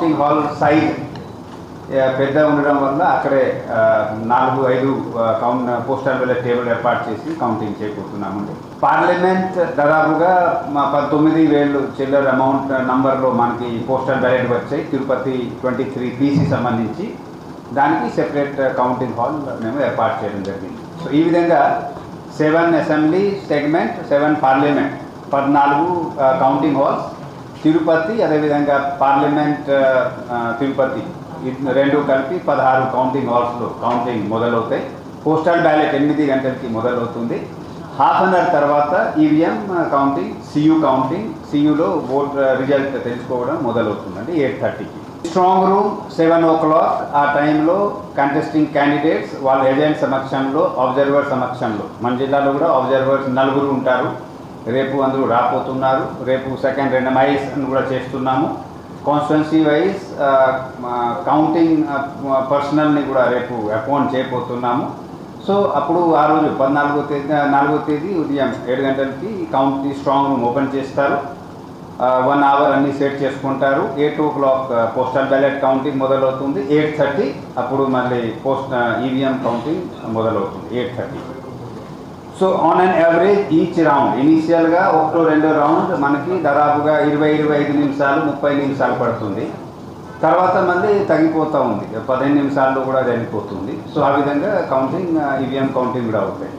Counting hall size పెద్ద ఉండడం వల్ల అక్కడే నాలుగు ఐదు కౌంట్ పోస్టల్ వెళ్ళే టేబుల్ ఏర్పాటు చేసి కౌంటింగ్ చేయబోతున్నామండి పార్లమెంట్ దాదాపుగా మా పంతొమ్మిది వేలు చిల్లర అమౌంట్ నంబర్లో మనకి పోస్టల్ బ్యాలెట్ వచ్చాయి. తిరుపతి ట్వంటీ త్రీ పీసీ సంబంధించి దానికి సెపరేట్ కౌంటింగ్ హాల్ మేము ఏర్పాటు చేయడం జరిగింది. సో ఈ విధంగా seven assembly segment seven parliament పద్నాలుగు కౌంటింగ్ హాల్స్ తిరుపతి అదేవిధంగా పార్లమెంట్ తిరుపతి. రెండు కలిపి పదహారు కౌంటింగ్ హాల్స్లో కౌంటింగ్ మొదలవుతాయి. పోస్టల్ బ్యాలెట్ ఎనిమిది గంటలకి మొదలవుతుంది. హాఫ్ అన్ అవర్ తర్వాత ఈవీఎం కౌంటింగ్ సియు కౌంటింగ్ సియులో ఓట్ రిజల్ట్ తెలుసుకోవడం మొదలవుతుందండి ఎయిట్ థర్టీకి strong room seven o'clock ఆ టైంలో కంటెస్టింగ్ క్యాండిడేట్స్ వాళ్ళ ఏజెంట్ సమక్షంలో అబ్జర్వర్ సమక్షంలో మన జిల్లాలో కూడా అబ్జర్వర్స్ నలుగురు ఉంటారు. రేపు అందరూ రాపోతున్నారు రేపు సెకండ్ రెండమైజ్ అని కూడా చేస్తున్నాము. కాన్స్టిట్యున్సీ వైజ్ కౌంటింగ్ పర్సనల్ని కూడా రేపు అపాయింట్ చేయబోతున్నాము. సో అప్పుడు ఆ రోజు పద్నాలుగో తేదీ నాలుగో తేదీ ఉదయం ఏడు గంటలకి కౌంటింగ్ స్ట్రాంగ్ రూమ్ ఓపెన్ చేస్తారు. వన్ అవర్ అన్ని సెట్ చేసుకుంటారు. Eight o'clock postal ballot counting మొదలవుతుంది. ఎయిట్ థర్టీ అప్పుడు మళ్ళీ పోస్ట్ ఈవీఎం కౌంటింగ్ మొదలవుతుంది. Eight thirty so on an average each round ఇనీషియల్గా ఒకటో రెండో రౌండ్ మనకి దాదాపుగా ఇరవై ఇరవై ఐదు నిమిషాలు ముప్పై నిమిషాలు పడుతుంది. తర్వాత మళ్ళీ తగ్గిపోతూ ఉంది. పదిహేను నిమిషాల్లో కూడా తగ్గిపోతుంది సో ఆ విధంగా కౌంటింగ్ ఈవీఎం కౌంటింగ్ కూడా అవుతాయి.